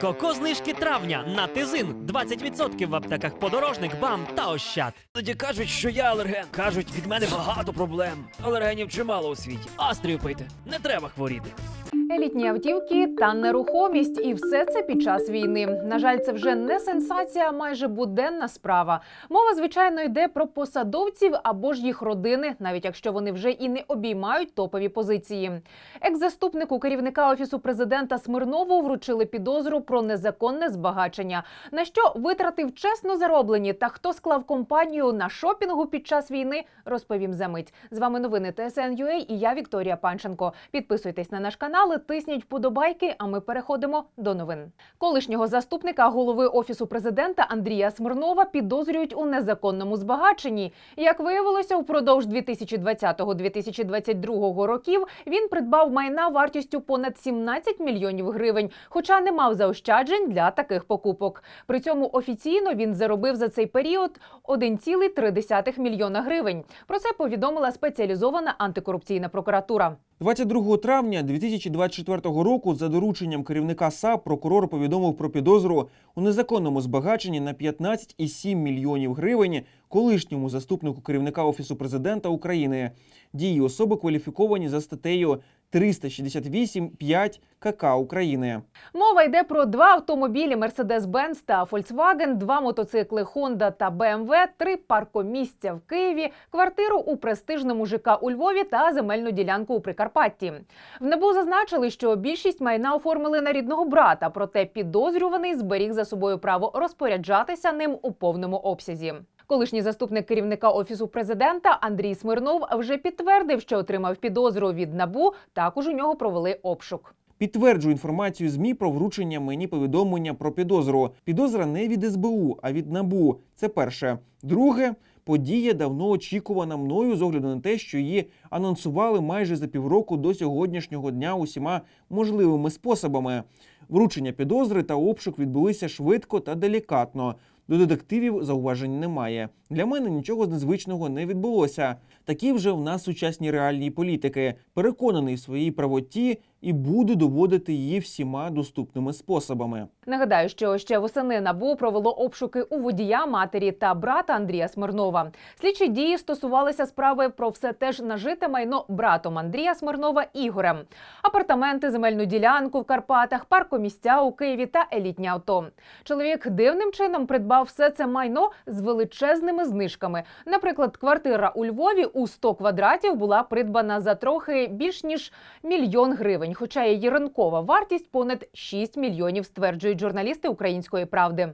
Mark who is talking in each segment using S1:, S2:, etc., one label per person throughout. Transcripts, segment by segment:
S1: Коко знижки травня на тизин 20% в аптеках подорожник, бам та ощад.
S2: Тоді кажуть, що я алерген. Кажуть, від мене багато проблем. Алергенів чимало у світі. Астрію пийте, не треба хворіти.
S3: Елітні автівки та нерухомість, і все це під час війни. На жаль, це вже не сенсація, а майже буденна справа. Мова, звичайно, йде про посадовців або ж їх родини, навіть якщо вони вже і не обіймають топові позиції. Екс-заступнику керівника офісу президента Смирнову вручили підозру про незаконне збагачення. На що витратив чесно зароблені та хто склав компанію на шопінгу під час війни, розповім за мить. З вами новини ТСН.UA і я Вікторія Панченко. Підписуйтесь на наш канал, тисніть вподобайки. А ми переходимо до новин. Колишнього заступника голови офісу президента Андрія Смирнова підозрюють у незаконному збагаченні. Як виявилося, впродовж 2020-2022 років він придбав майна вартістю понад 17 мільйонів гривень, хоча не мав заощаджень для таких покупок. При цьому офіційно він заробив за цей період 1,3 мільйона гривень. Про це повідомила спеціалізована антикорупційна прокуратура.
S4: 22 травня 2024 року за дорученням керівника САП прокурор повідомив про підозру у незаконному збагаченні на 15,7 мільйонів гривень колишньому заступнику керівника офісу президента України. Дії особи кваліфіковані за статтею 368.5 КК України.
S3: Мова йде про два автомобілі Mercedes-Benz та Volkswagen, два мотоцикли Honda та BMW, три паркомісця в Києві, квартиру у престижному ЖК у Львові та земельну ділянку у Прикарпатті. В НАБУ зазначили, що більшість майна оформили на рідного брата, проте підозрюваний зберіг за собою право розпоряджатися ним у повному обсязі. Колишній заступник керівника офісу президента Андрій Смирнов вже підтвердив, що отримав підозру від НАБУ. Також у нього провели обшук.
S4: Підтверджую інформацію ЗМІ про вручення мені повідомлення про підозру. Підозра не від СБУ, а від НАБУ. Це перше. Друге, подія давно очікувана мною з огляду на те, що її анонсували майже за півроку до сьогоднішнього дня усіма можливими способами. Вручення підозри та обшук відбулися швидко та делікатно. До детективів зауважень немає. Для мене нічого незвичного не відбулося. Такі вже в нас сучасні реальні політики. Переконаний в своїй правоті і буду доводити її всіма доступними способами.
S3: Нагадаю, що ще восени набу провело обшуки у водія, матері та брата Андрія Смирнова. Слідчі дії стосувалися справи про все теж нажите майно братом Андрія Смирнова Ігорем, апартаменти, земельну ділянку в Карпатах, паркомістя у Києві та елітні авто. Чоловік дивним чином придбав все це майно з величезними знижками. Наприклад, квартира у Львові у 100 квадратів була придбана за трохи більш ніж мільйон гривень, хоча її ринкова вартість понад 6 мільйонів, стверджують журналісти української правди.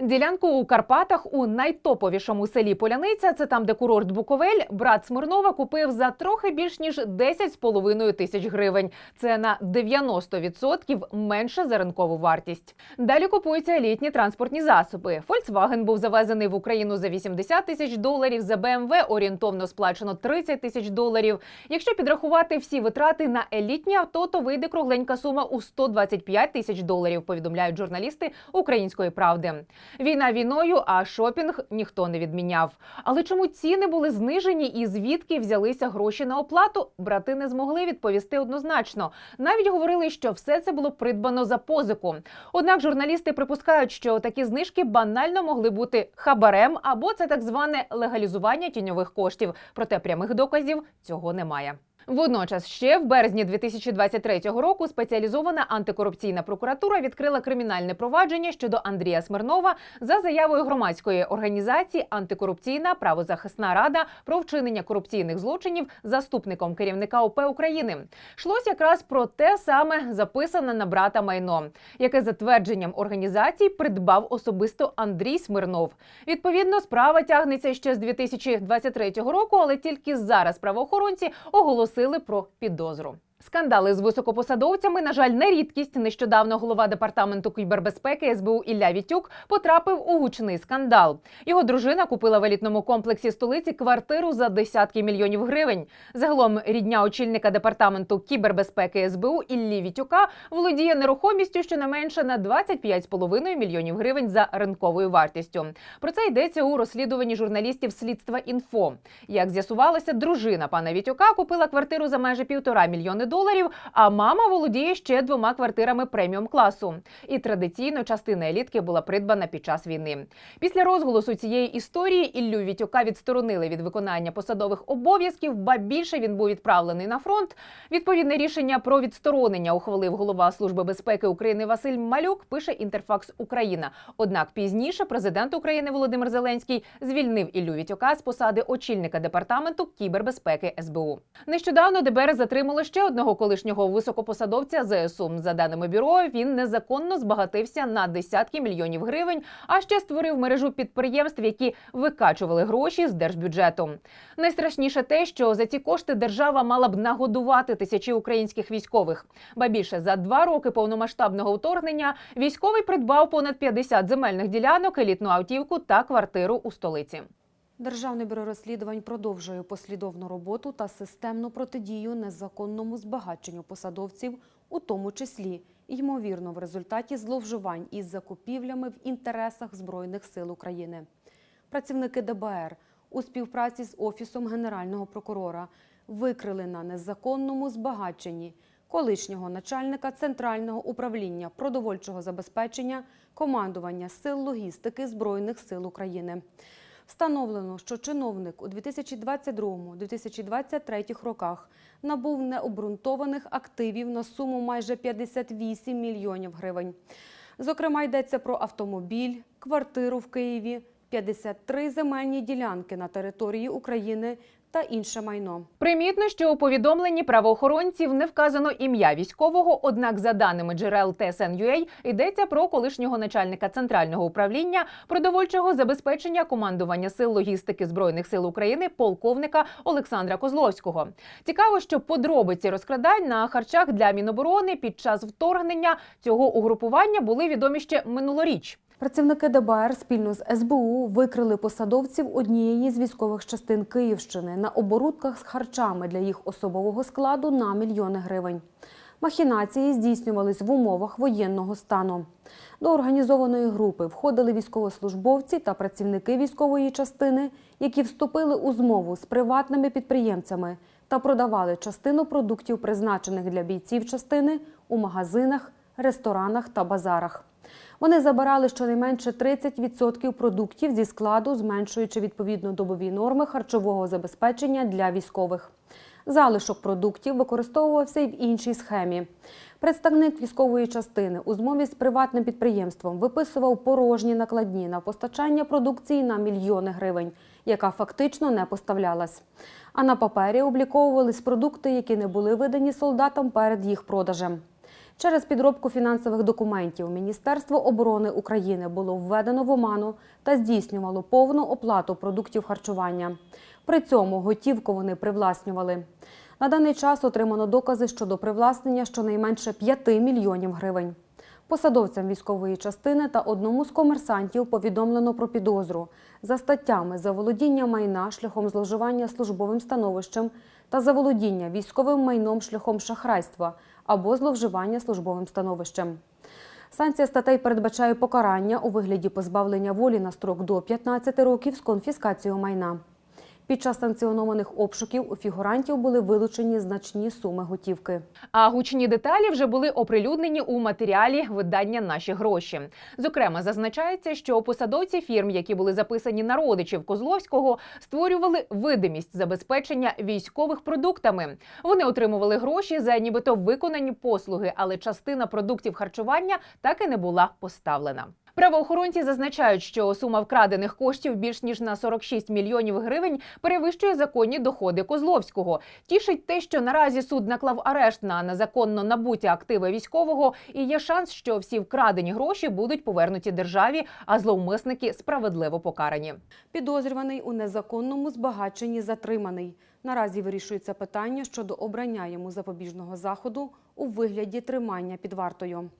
S3: Ділянку у Карпатах у найтоповішому селі Поляниця, це там, де курорт Буковель, брат Смирнова купив за трохи більш ніж 10,5 тисяч гривень. Це на 90% менше за ринкову вартість. Далі купуються елітні транспортні засоби. Volkswagen був завезений в Україну за 80 тисяч доларів. За BMW орієнтовно сплачено 30 тисяч доларів. Якщо підрахувати всі витрати на елітні авто, то вийде кругленька сума у 125 тисяч доларів. Повідомляють журналісти української правди. Війна війною, а шопінг ніхто не відміняв. Але чому ціни були знижені і звідки взялися гроші на оплату? Брати не змогли відповісти однозначно. Навіть говорили, що все це було придбано за позику. Однак журналісти припускають, що такі знижки банально могли бути хабарем або це так зване легалізування тіньових коштів. Проте прямих доказів цього немає. Водночас, ще в березні 2023 року спеціалізована антикорупційна прокуратура відкрила кримінальне провадження щодо Андрія Смирнова за заявою громадської організації Антикорупційна правозахисна рада про вчинення корупційних злочинів заступником керівника ОП України. Шлось якраз про те саме записане на брата майно, яке за твердженням організації придбав особисто Андрій Смирнов. Відповідно, справа тягнеться ще з 2023 року, але тільки зараз правоохоронці оголосили про підозру. Скандали з високопосадовцями, на жаль, не рідкість. Нещодавно голова департаменту кібербезпеки СБУ Ілля Вітюк потрапив у гучний скандал. Його дружина купила в елітному комплексі столиці квартиру за десятки мільйонів гривень. Загалом рідня очільника департаменту кібербезпеки СБУ Іллі Вітюка володіє нерухомістю щонайменше на 25,5 мільйонів гривень за ринковою вартістю. Про це йдеться у розслідуванні журналістів слідства інфо. Як з'ясувалося, дружина пана Вітюка купила квартиру за майже півтора мільйони доларів, а мама володіє ще двома квартирами преміум класу. І традиційно частина елітки була придбана під час війни. Після розголосу цієї історії Іллю Вітюка відсторонили від виконання посадових обов'язків, ба більше він був відправлений на фронт. Відповідне рішення про відсторонення ухвалив голова Служби безпеки України Василь Малюк. Пише Інтерфакс Україна. Однак пізніше президент України Володимир Зеленський звільнив Іллю Вітюка з посади очільника департаменту кібербезпеки СБУ. Нещодавно ДБР затримало ще одного колишнього високопосадовця ЗСУ. За даними бюро, він незаконно збагатився на десятки мільйонів гривень, а ще створив мережу підприємств, які викачували гроші з держбюджету. Найстрашніше те, що за ці кошти держава мала б нагодувати тисячі українських військових. Ба більше за два роки повномасштабного вторгнення військовий придбав понад 50 земельних ділянок, елітну автівку та квартиру у столиці.
S5: Державне бюро розслідувань продовжує послідовну роботу та системну протидію незаконному збагаченню посадовців, у тому числі ймовірно в результаті зловживань із закупівлями в інтересах Збройних сил України. Працівники ДБР у співпраці з Офісом Генерального прокурора викрили на незаконному збагаченні колишнього начальника Центрального управління продовольчого забезпечення командування сил логістики Збройних сил України. Встановлено, що чиновник у 2022-2023 роках набув необґрунтованих активів на суму майже 58 мільйонів гривень. Зокрема, йдеться про автомобіль, квартиру в Києві, 53 земельні ділянки на території України та інше майно.
S3: Примітно, що у повідомленні правоохоронців не вказано ім'я військового. Однак, за даними джерел TSN.ua, йдеться про колишнього начальника центрального управління продовольчого забезпечення командування сил логістики збройних сил України полковника Олександра Козловського. Цікаво, що подробиці розкрадань на харчах для Міноборони під час вторгнення цього угрупування були відомі ще минулоріч.
S5: Працівники ДБР спільно з СБУ викрили посадовців однієї з військових частин Київщини на оборудках з харчами для їх особового складу на мільйони гривень. Махінації здійснювались в умовах воєнного стану. До організованої групи входили військовослужбовці та працівники військової частини, які вступили у змову з приватними підприємцями та продавали частину продуктів, призначених для бійців частини, у магазинах, ресторанах та базарах. Вони забирали щонайменше 30% продуктів зі складу, зменшуючи відповідно добові норми харчового забезпечення для військових. Залишок продуктів використовувався й в іншій схемі. Представник військової частини у змові з приватним підприємством виписував порожні накладні на постачання продукції на мільйони гривень, яка фактично не поставлялась. А на папері обліковувались продукти, які не були видані солдатам перед їх продажем. Через підробку фінансових документів Міністерство оборони України було введено в оману та здійснювало повну оплату продуктів харчування. При цьому готівку вони привласнювали. На даний час отримано докази щодо привласнення щонайменше 5 мільйонів гривень. Посадовцям військової частини та одному з комерсантів повідомлено про підозру за статтями заволодіння майна шляхом зловживання службовим становищем та заволодіння військовим майном шляхом шахрайства або зловживання службовим становищем. Санкція статей передбачає покарання у вигляді позбавлення волі на строк до 15 років з конфіскацією майна. Під час санкціонованих обшуків у фігурантів були вилучені значні суми готівки.
S3: А гучні деталі вже були оприлюднені у матеріалі видання Наші гроші. Зокрема, зазначається, що посадовці фірм, які були записані на родичів Козловського, створювали видимість забезпечення військових продуктами. Вони отримували гроші за нібито виконані послуги, але частина продуктів харчування так і не була поставлена. Правоохоронці зазначають, що сума вкрадених коштів більш ніж на 46 мільйонів гривень перевищує законні доходи Козловського. Тішить те, що наразі суд наклав арешт на незаконно набуті активи військового, і є шанс, що всі вкрадені гроші будуть повернуті державі, а зловмисники справедливо покарані.
S5: Підозрюваний у незаконному збагаченні затриманий. Наразі вирішується питання щодо обрання йому запобіжного заходу у вигляді тримання під вартою.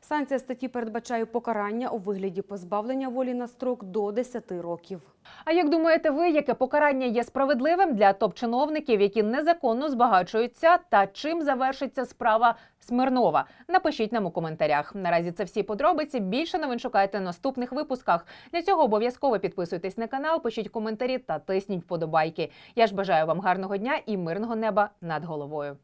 S5: Санкція статті передбачає покарання у вигляді позбавлення волі на строк до 10 років.
S3: А як думаєте ви, яке покарання є справедливим для топ-чиновників, які незаконно збагачуються, та чим завершиться справа Смирнова? Напишіть нам у коментарях. Наразі це всі подробиці. Більше новин шукайте в наступних випусках. Для цього обов'язково підписуйтесь на канал, пишіть коментарі та тисніть вподобайки. Я ж бажаю вам гарного дня і мирного неба над головою.